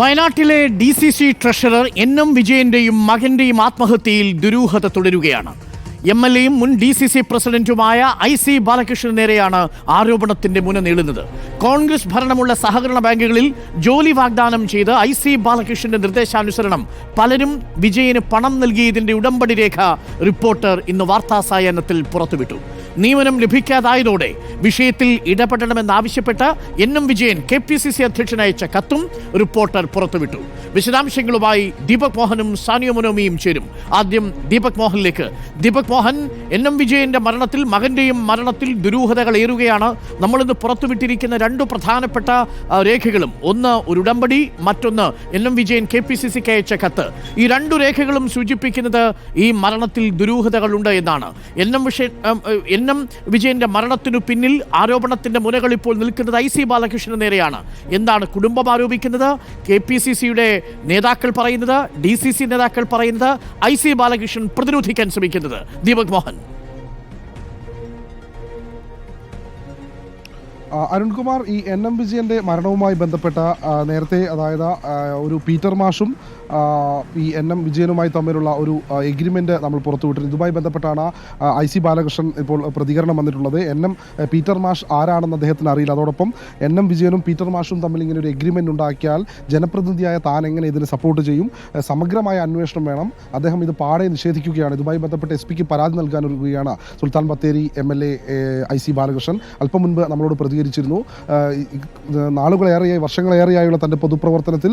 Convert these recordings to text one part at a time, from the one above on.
വയനാട്ടിലെ D C C treasurer N M വിജയന്റെയും മകന്റെയും ആത്മഹത്യയിൽ ദുരൂഹത തുടരുകയാണ്. എം എൽ എയും മുൻ ഡി സി സി പ്രസിഡന്റുമായ ഐ സി ബാലകൃഷ്ണന് നേരെയാണ് ആരോപണത്തിന്റെ മുന നീളുന്നത്. കോൺഗ്രസ് ഭരണമുള്ള സഹകരണ ബാങ്കുകളിൽ ജോലി വാഗ്ദാനം ചെയ്ത് ഐ സി ബാലകൃഷ്ണന്റെ നിർദ്ദേശാനുസരണം പലരും വിജയന് പണം നൽകിയതിന്റെ ഉടമ്പടി രേഖ റിപ്പോർട്ടർ ഇന്ന് വാർത്താ സായാഹ്നത്തിൽ പുറത്തുവിട്ടു. നിയമനം ലഭിക്കാതായതോടെ വിഷയത്തിൽ ഇടപെടണമെന്നാവശ്യപ്പെട്ട് N M Vijayan K P C C അധ്യക്ഷനയച്ച കത്തും റിപ്പോർട്ടർ പുറത്തുവിട്ടു. വിശദാംശങ്ങളുമായി ദീപക് മോഹനും സാനിയ മനോമിയും ചേരും. ആദ്യം ദീപക് മോഹനിലേക്ക്. ദീപക് മോഹൻ എൻ എം വിജയന്റെ മരണത്തിൽ മകന്റെയും മരണത്തിൽ ദുരൂഹതകൾ ഏറുകയാണ്. നമ്മളിന്ന് പുറത്തുവിട്ടിരിക്കുന്ന രണ്ട് പ്രധാനപ്പെട്ട രേഖകളും. ഒന്ന് ഒരു ഉടമ്പടി മറ്റൊന്ന് N M Vijayan K P C സിക്ക് അയച്ച കത്ത്. ഈ രണ്ടു രേഖകളും സൂചിപ്പിക്കുന്നത് ഈ മരണത്തിൽ ദുരൂഹതകളുണ്ട് എന്നാണ്. എൻ എം വിഷയ എൻ എം വിജയന്റെ മരണത്തിനു പിന്നിൽ ആരോപണത്തിന്റെ മുനകൾ ഇപ്പോൾ നിൽക്കുന്നത് ഐ സി ബാലകൃഷ്ണന് നേരെയാണ്. എന്താണ് കുടുംബം ആരോപിക്കുന്നത്? കെ പി സി സിയുടെ നേതാക്കൾ പറയുന്നത് ഡി സി സി നേതാക്കൾ പറയുന്നത് ഐ സി ബാലകൃഷ്ണൻ പ്രതിരോധിക്കാൻ ശ്രമിക്കുന്നത്. ദീപക് മോഹൻ. അരുൺകുമാർ ഈ എൻ എം വിജയന്റെ മരണവുമായി ബന്ധപ്പെട്ട നേരത്തെ അതായത് ഒരു പീറ്റർ മാഷും ഈ എൻ എം വിജയനുമായി തമ്മിലുള്ള ഒരു എഗ്രിമെന്റ് നമ്മൾ പുറത്തുവിട്ടിരുന്നു ഇതുമായി ബന്ധപ്പെട്ടാണ് ഐ സി ബാലകൃഷ്ണൻ ഇപ്പോൾ പ്രതികരണം വന്നിട്ടുള്ളത്. എൻ എം പീറ്റർ മാഷ് ആരാണെന്ന് അദ്ദേഹത്തിന് അറിയില്ല. അതോടൊപ്പം എൻ എം വിജയനും പീറ്റർ മാഷും തമ്മിൽ ഇങ്ങനെ ഒരു എഗ്രിമെന്റ് ഉണ്ടാക്കിയാൽ ജനപ്രതിനിധിയായ താൻ എങ്ങനെ ഇതിനെ സപ്പോർട്ട് ചെയ്യും? സമഗ്രമായ അന്വേഷണം വേണം. അദ്ദേഹം ഇത് പാടെ നിഷേധിക്കുകയാണ്. ഇതുമായി ബന്ധപ്പെട്ട് എസ് പിക്ക് പരാതി നൽകാൻ ഒരുങ്ങുകയാണ് Sultan Bathery M L A I C Balakrishnan. അല്പം മുൻപ് നമ്മളോട് പ്രതികരിച്ചിരുന്നു ഇത് നാളുകളേറെയായി വർഷങ്ങളേറെയായുള്ള തന്റെ പൊതുപ്രവർത്തനത്തിൽ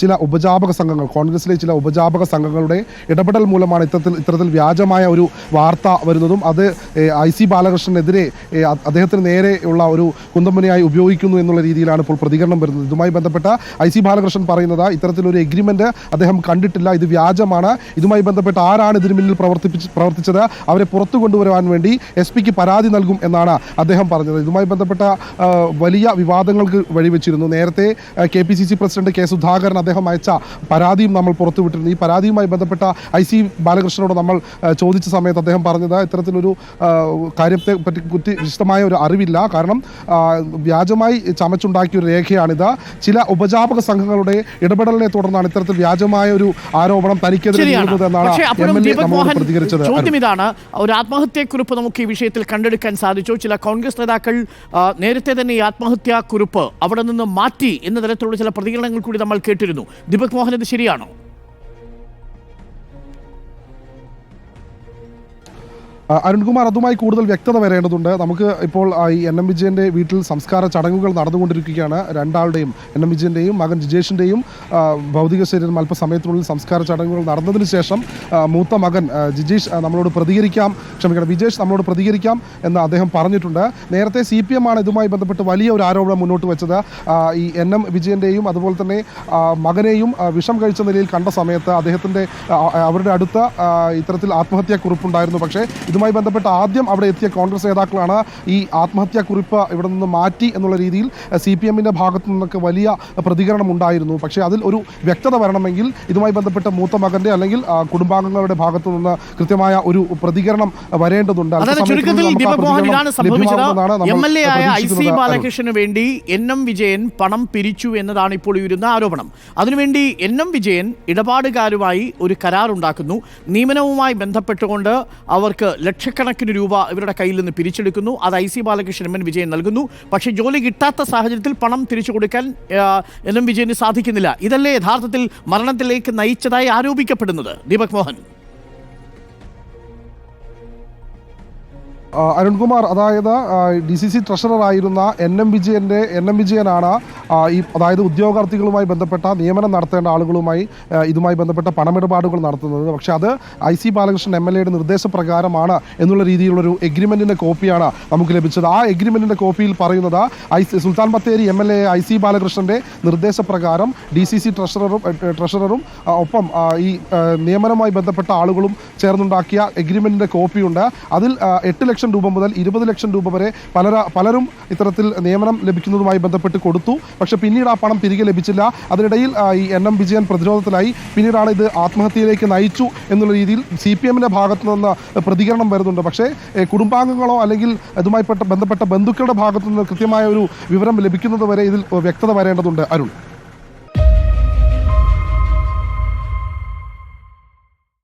ചില ഉപജാപക സംഘങ്ങൾ കോൺഗ്രസിലെ ചില ഉപജാപക സംഘങ്ങളുടെ ഇടപെടൽ മൂലമാണ് ഇത്തരത്തിൽ ഇത്തരത്തിൽ വ്യാജമായ ഒരു വാർത്ത വരുന്നതും അത് ഐ സി ബാലകൃഷ്ണനെതിരെ അദ്ദേഹത്തിന് നേരെയുള്ള ഒരു കുന്തമുനയായി ഉപയോഗിക്കുന്നു എന്നുള്ള രീതിയിലാണ് ഇപ്പോൾ പ്രതികരണം വരുന്നത്. ഇതുമായി ബന്ധപ്പെട്ട ഐ സി ബാലകൃഷ്ണൻ പറയുന്നത് ഇത്തരത്തിലൊരു എഗ്രിമെന്റ് അദ്ദേഹം കണ്ടിട്ടില്ല ഇത് വ്യാജമാണ്. ഇതുമായി ബന്ധപ്പെട്ട് ആരാണ് ഇതിന് മുന്നിൽ പ്രവർത്തിപ്പിച്ച് പ്രവർത്തിച്ചത്? അവരെ പുറത്തു കൊണ്ടുവരുവാൻ വേണ്ടി എസ് പിക്ക് പരാതി നൽകും എന്നാണ് അദ്ദേഹം പറഞ്ഞത്. ഇതുമായി ബന്ധപ്പെട്ട വലിയ വിവാദങ്ങൾക്ക് വഴിവെച്ചിരുന്നു. നേരത്തെ K P C C president K Sudhakaran അദ്ദേഹം അയച്ച പരാതിയും നമ്മൾ പുറത്തുവിട്ടിരുന്നു. ഈ പരാതിയുമായി ബന്ധപ്പെട്ട ഐ സി ബാലകൃഷ്ണനോട് നമ്മൾ ചോദിച്ച സമയത്ത് അദ്ദേഹം പറഞ്ഞത് ഇത്തരത്തിലൊരു കാര്യത്തെ പറ്റി കുറ്റി വിശദമായ ഒരു അറിവില്ല. കാരണം വ്യാജമായി ചമച്ചുണ്ടാക്കിയ ഒരു രേഖയാണിത്. ചില ഉപജാപക സംഘങ്ങളുടെ ഇടപെടലിനെ തുടർന്നാണ് ഇത്തരത്തിൽ വ്യാജമായ ഒരു ആരോപണം തനിക്കെതിരെ എന്നാണ് പ്രതികരിച്ചത്. ചോദ്യം ഇതാണ്. ഒരു ആത്മഹത്യക്കുറിപ്പ് നമുക്ക് ഈ വിഷയത്തിൽ കണ്ടെടുക്കാൻ സാധിച്ചു. ചില കോൺഗ്രസ് നേതാക്കൾ ആ, നേരത്തെ തന്നെ ഈ ആത്മഹത്യാ കുറിപ്പ് അവിടെ നിന്ന് മാറ്റി എന്ന തരത്തിലുള്ള ചില പ്രതികരണങ്ങൾ കൂടി നമ്മൾ കേട്ടിരുന്നു. ദീപക് മോഹൻ ഇത് ശരിയാണോ? അരുൺകുമാർ അതുമായി കൂടുതൽ വ്യക്തത വരേണ്ടതുണ്ട്. നമുക്ക് ഇപ്പോൾ ഈ എൻ എം വിജയന്റെ വീട്ടിൽ സംസ്കാര ചടങ്ങുകൾ നടന്നുകൊണ്ടിരിക്കുകയാണ്. രണ്ടാളുടെയും എൻ എം വിജയന്റെയും മകൻ ജിജേഷിന്റെയും ആ, ഭൗതിക ശരീരം അല്പസമയത്തിനുള്ളിൽ സംസ്കാര ചടങ്ങുകൾ നടന്നതിന് ശേഷം മൂത്ത മകൻ ജിജേഷ് നമ്മളോട് പ്രതികരിക്കാം. ക്ഷമിക്കണം വിജേഷ് നമ്മളോട് പ്രതികരിക്കാം എന്ന് അദ്ദേഹം പറഞ്ഞിട്ടുണ്ട്. നേരത്തെ സി പി എം ആണ് ഇതുമായി ബന്ധപ്പെട്ട് വലിയ ഒരു ആരോപണം മുന്നോട്ട് വെച്ചത്. ഈ എൻ എം വിജയന്റെയും അതുപോലെ തന്നെ മകനെയും വിഷം കഴിച്ച നിലയിൽ കണ്ട സമയത്ത് അദ്ദേഹത്തിന്റെ അവരുടെ അടുത്ത ഇത്തരത്തിൽ ആത്മഹത്യാ കുറിപ്പുണ്ടായിരുന്നു പക്ഷേ ഇതുമായി ബന്ധപ്പെട്ട് ആദ്യം അവിടെ എത്തിയ കോൺഗ്രസ് നേതാക്കളാണ് ഈ ആത്മഹത്യാ കുറിപ്പ് ഇവിടെ നിന്ന് മാറ്റി എന്നുള്ള രീതിയിൽ സി പി എമ്മിന്റെ ഭാഗത്തു നിന്നൊക്കെ വലിയ പ്രതികരണം ഉണ്ടായിരുന്നു പക്ഷേ അതിൽ ഒരു വ്യക്തത വരണമെങ്കിൽ ഇതുമായി ബന്ധപ്പെട്ട മൂത്ത മകന്റെ അല്ലെങ്കിൽ കുടുംബാംഗങ്ങളുടെ ഭാഗത്തു നിന്ന് കൃത്യമായ ഒരു പ്രതികരണം വരേണ്ടതുണ്ട്. ബാലകൃഷ്ണന് വേണ്ടി എൻ എം വിജയൻ പണം പിരിച്ചു എന്നതാണ് ഇപ്പോൾ ഉയരുന്ന ആരോപണം. അതിനുവേണ്ടി എൻ എം വിജയൻ ഇടപാടുകാരുമായി ഒരു കരാർ ഉണ്ടാക്കുന്നു നിയമനവുമായി ബന്ധപ്പെട്ടുകൊണ്ട് അവർക്ക് ലക്ഷക്കണക്കിന് രൂപ ഇവരുടെ കയ്യിൽ നിന്ന് പിരിച്ചെടുക്കുന്നു. അത് I C Balakrishnan M N Vijayan നൽകുന്നു. പക്ഷേ ജോലി കിട്ടാത്ത സാഹചര്യത്തിൽ പണം തിരിച്ചു കൊടുക്കാൻ എൻ എം വിജയന് സാധിക്കുന്നില്ല. ഇതല്ലേ യഥാർത്ഥത്തിൽ മരണത്തിലേക്ക് നയിച്ചതായി ആരോപിക്കപ്പെടുന്നത്? ദീപക് മോഹൻ. അരുൺകുമാർ അതായത് ഡി സി സി ട്രഷറർ ആയിരുന്ന എൻ എം വിജയന്റെ എൻ എം വിജയനാണ് ഈ അതായത് ഉദ്യോഗാർത്ഥികളുമായി ബന്ധപ്പെട്ട നിയമനം നടത്തേണ്ട ആളുകളുമായി ഇതുമായി ബന്ധപ്പെട്ട പണമിടപാടുകൾ നടത്തുന്നത്. പക്ഷെ അത് I C Balakrishnan M L എയുടെ നിർദ്ദേശപ്രകാരമാണ് എന്നുള്ള രീതിയിലുള്ളൊരു എഗ്രിമെന്റിന്റെ കോപ്പിയാണ് നമുക്ക് ലഭിച്ചത്. ആ എഗ്രിമെന്റിന്റെ കോപ്പിയിൽ പറയുന്നത് I Sultan Bathery M L A I C ബാലകൃഷ്ണന്റെ നിർദ്ദേശപ്രകാരം ഡി സി സി ട്രഷററും ട്രഷററും ഒപ്പം ഈ നിയമനവുമായി ബന്ധപ്പെട്ട ആളുകളും ചേർന്നുണ്ടാക്കിയ എഗ്രിമെന്റിന്റെ കോപ്പിയുണ്ട് അതിൽ എട്ട് ലക്ഷം രൂപ മുതൽ ഇരുപത് ലക്ഷം രൂപ വരെ പലര പലരും ഇത്തരത്തിൽ നിയമനം ലഭിക്കുന്നതുമായി ബന്ധപ്പെട്ട് കൊടുത്തു. പക്ഷേ പിന്നീട് ആ പണം തിരികെ ലഭിച്ചില്ല. അതിനിടയിൽ ഈ എൻ. എം. വിജയൻ പ്രതിരോധത്തിലായി. പിന്നീടാണ് ഇത് ആത്മഹത്യയിലേക്ക് നയിച്ചു എന്നുള്ള രീതിയിൽ സി പി എമ്മിന്റെ ഭാഗത്തു നിന്ന് പ്രതികരണം വരുന്നുണ്ട്. പക്ഷേ കുടുംബാംഗങ്ങളോ അല്ലെങ്കിൽ ഇതുമായി ബന്ധപ്പെട്ട ബന്ധുക്കളുടെ ഭാഗത്തു നിന്ന് കൃത്യമായ ഒരു വിവരം ലഭിക്കുന്നത് വരെ ഇതിൽ വ്യക്തത വരേണ്ടതുണ്ട്. അരുൺ.